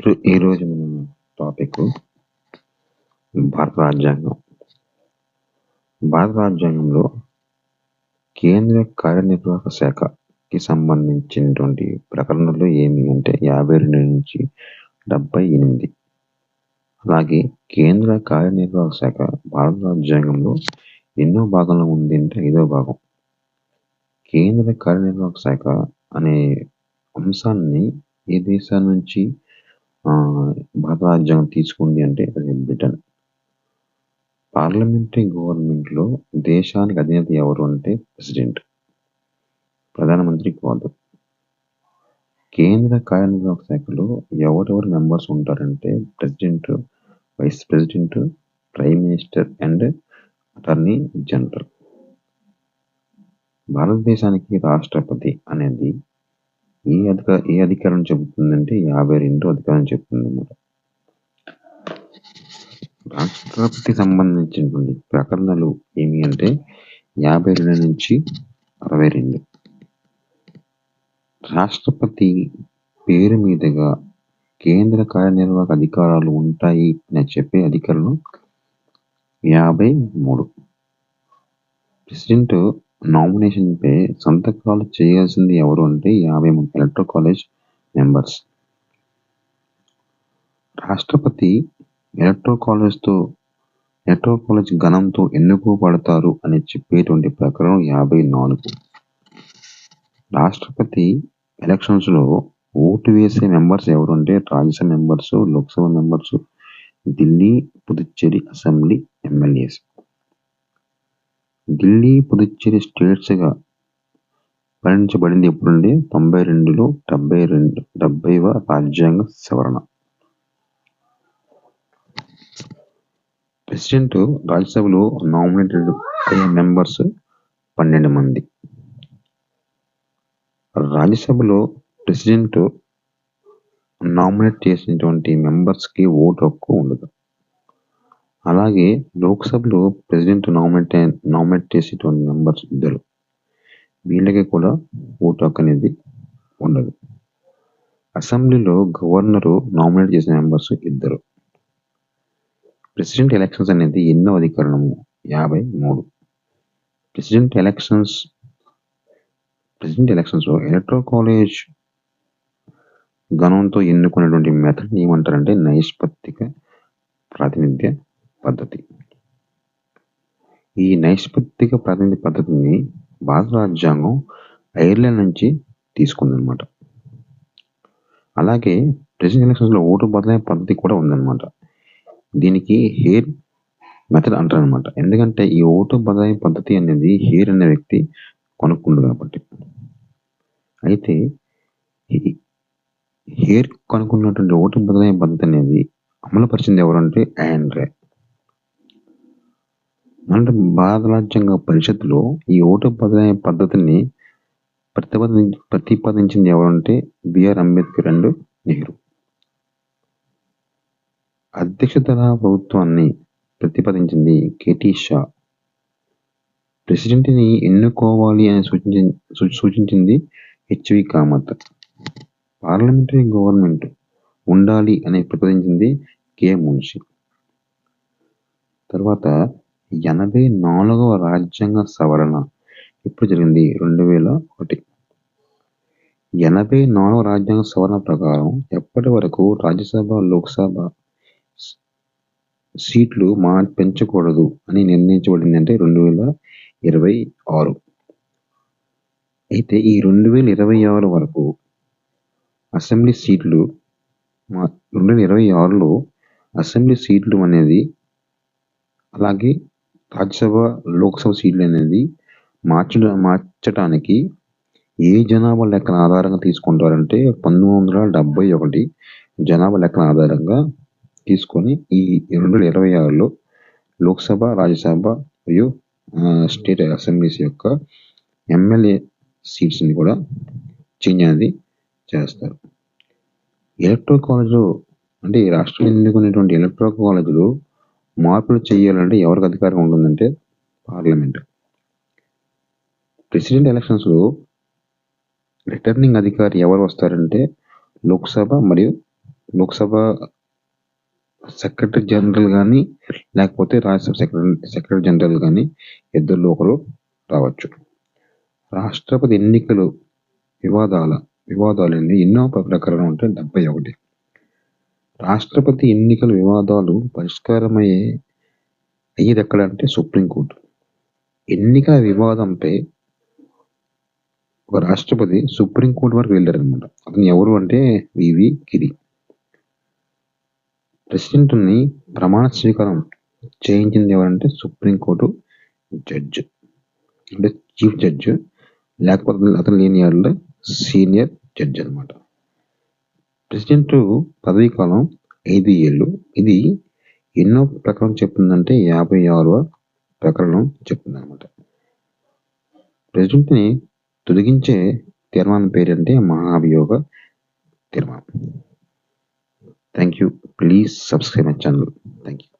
ఈరోజు మన టాపిక్ భారత రాజ్యాంగం. భారత రాజ్యాంగంలో కేంద్ర కార్యనిర్వాహక శాఖకి సంబంధించినటువంటి ప్రకటనలు ఏమి అంటే యాభై రెండు నుంచి డెబ్బై ఎనిమిది. అలాగే కేంద్ర కార్యనిర్వాహక శాఖ భారత రాజ్యాంగంలో ఎన్నో భాగంలో ఉంది అంటే ఐదో భాగం. కేంద్ర కార్యనిర్వాహక శాఖ అనే అంశాన్ని ఏ దేశాల నుంచి ఆ, భారత రాజ్యాంగం తీసుకుంది అంటే అది బ్రిటన్ పార్లమెంటరీ గవర్నమెంట్లో దేశానికి అధినేత ఎవరు అంటే ప్రెసిడెంట్ ప్రధానమంత్రి కాదు. కేంద్ర కార్యనిర్వాహక శాఖలో ఎవరెవరు మెంబర్స్ ఉంటారంటే president vice president prime minister and attorney general భారతదేశానికి రాష్ట్రపతి అనేది ఏ అధిక ఏ అధికారం చెబుతుందంటే యాభై రెండు అధికారం చెప్తుంది అన్నమాట రాష్ట్రపతికి సంబంధించినటువంటి ప్రకటనలు ఏమి అంటే యాభై రెండు నుంచి అరవై రెండు. రాష్ట్రపతి పేరు మీదుగా కేంద్ర కార్యనిర్వాహక అధికారాలు ఉంటాయి అని చెప్పే అధికారులు యాభై మూడు. ప్రెసిడెంట్ నామినేషన్ పై సంతకాలు చేయాల్సింది ఎవరు అంటే యాభై మంది ఎలక్ట్రల్ కాలేజ్ మెంబర్స్. రాష్ట్రపతి ఎలక్ట్రో కాలేజ్తో ఎలక్ట్రల్ కాలేజ్ గణంతో ఎన్నుకోబడతారు అని చెప్పేటువంటి ప్రకారం యాభై నాలుగు. రాష్ట్రపతి ఎలక్షన్స్లో ఓటు వేసే మెంబర్స్ ఎవరు అంటే Rajya Sabha members Lok Sabha members Delhi Puducherry assembly MLAs. Delhi Puducherry స్టేట్స్గా పరిగణించబడింది ఎప్పుడండి తొంభై రెండులో డెబ్బై రెండు డెబ్బైవ రాజ్యాంగ సవరణ. ప్రెసిడెంట్ రాజ్యసభలో నామినేటెడ్ అయ్యే మెంబర్స్ పన్నెండు మంది. రాజ్యసభలో ప్రెసిడెంట్ నామినేట్ చేసినటువంటి మెంబర్స్కి ఓటు హక్కు ఉండదు. అలాగే లోక్సభలో ప్రెసిడెంట్ నామినేట్ నామినేట్ చేసేటువంటి మెంబర్స్ ఇద్దరు. వీళ్ళకి కూడా ఓటు హక్కు అనేది ఉండదు. అసెంబ్లీలో గవర్నరు నామినేట్ చేసిన మెంబర్స్ ఇద్దరు. ప్రెసిడెంట్ ఎలక్షన్స్ అనేది ఎన్నో అధికరణము? యాభై మూడు. President elections president elections electro electoral college గణంతో ఎన్నుకునేటువంటి మెథడ్ ఏమంటారంటే నైష్పత్తిక ప్రాతినిధ్య పద్ధతి. ఈ నైష్పత్తిక ప్రాతినిధ్య పద్ధతిని భారత రాజ్యాంగం ఐర్లాండ్ నుంచి తీసుకుందనమాట అలాగే ప్రెసిడెంట్ ఎలక్షన్స్లో ఓటు బదలాయింపు పద్ధతి కూడా ఉందన్నమాట. దీనికి హెయిర్ మెథడ్ అంటారు అనమాట ఎందుకంటే ఈ ఓటు బదలాయింపు పద్ధతి అనేది హెయిర్ అనే వ్యక్తి కొనుక్కుండు కాబట్టి. అయితే హెయిర్ కనుక్కున్నటువంటి ఓటు బదలాయింపు పద్ధతి అనేది అమలుపరిచింది ఎవరంటే ఆండ్రే. అంటే భారత రాజ్యాంగ పరిషత్తులో ఈ ఓటు బదులైన పద్ధతిని ప్రతిపాదించి ప్రతిపాదించింది ఎవరంటే బిఆర్ అంబేద్కర్ అండ్ నెహ్రూ. అధ్యక్షతన ప్రభుత్వాన్ని ప్రతిపాదించింది కేటీ షా. ప్రెసిడెంట్ని ఎన్నుకోవాలి అని సూచించి సూచించింది హెచ్వి కామత్. పార్లమెంటరీ గవర్నమెంట్ ఉండాలి అని ప్రతిపాదించింది కె మున్షి. తర్వాత ఎనభై నాలుగవ రాజ్యాంగ సవరణ ఎప్పుడు జరిగింది? రెండు వేల ఒకటి. ఎనభై నాలుగవ రాజ్యాంగ సవరణ ప్రకారం ఎప్పటి వరకు రాజ్యసభ లోక్సభ సీట్లు మా పెంచకూడదు అని నిర్ణయించబడింది అంటే రెండు వేల ఇరవై ఆరు. అయితే ఈ రెండు వేల ఇరవై ఆరు వరకు అసెంబ్లీ సీట్లు మా రెండు వేల ఇరవై ఆరులో అసెంబ్లీ సీట్లు అనేది అలాగే రాజ్యసభ లోక్సభ సీట్లు అనేది మార్చడం మార్చడానికి ఏ జనాభా లెక్కన ఆధారంగా తీసుకుంటారంటే పంతొమ్మిది వందల డెబ్బై ఒకటి జనాభా లెక్కన ఆధారంగా తీసుకొని ఈ రెండు వేల ఇరవై ఆరులో లోక్సభ రాజ్యసభ మరియు ఆ, స్టేట్ అసెంబ్లీస్ యొక్క ఎమ్మెల్యే సీట్స్ని కూడా చేంజ్ అనేది చేస్తారు. ఎలక్ట్రల్ కాలేజ్లో అంటే ఈ రాష్ట్రం ఎన్నుకునేటువంటి ఎలక్ట్రల్ కాలేజ్లో మార్పులు చేయాలంటే ఎవరికి అధికారం ఉంటుందంటే పార్లమెంట్. ప్రెసిడెంట్ ఎలక్షన్స్లో రిటర్నింగ్ అధికారి ఎవరు వస్తారంటే లోక్సభ మరియు లోక్సభ సెక్రటరీ జనరల్ కానీ లేకపోతే రాజ్యసభ సెక్రటరీ సెక్రటరీ జనరల్ కానీ ఇద్దరు ఒకరు రావచ్చు. రాష్ట్రపతి ఎన్నికలు వివాదాల వివాదాలు ఎన్నో ప్రకరణం ఉంటే డెబ్బై ఒకటి. రాష్ట్రపతి ఎన్నికల వివాదాలు పరిష్కారమయ్యే అయ్యేది ఎక్కడంటే సుప్రీంకోర్టు ఎన్నికల వివాదంపై ఒక రాష్ట్రపతి సుప్రీంకోర్టు వరకు వెళ్ళారనమాట అతను ఎవరు అంటే వివి గిరి. ప్రెసిడెంట్ని ప్రమాణ స్వీకారం చేయించింది ఎవరంటే సుప్రీంకోర్టు జడ్జ్. అంటే చీఫ్ జడ్జ్. లేకపోతే అతను లేని వాళ్ళు సీనియర్ జడ్జ్ అనమాట ప్రెసిడెంట్ పదవీ కాలం ఐదు ఏళ్ళు. ఇది ఎన్నో ప్రకరణం చెప్తుందంటే యాభై ఆరవ ప్రకరణం చెప్తుంది అనమాట ప్రెసిడెంట్ని తొలగించే తీర్మానం పేరంటే మహాభియోగ తీర్మానం. Thank you please subscribe my channel. Thank you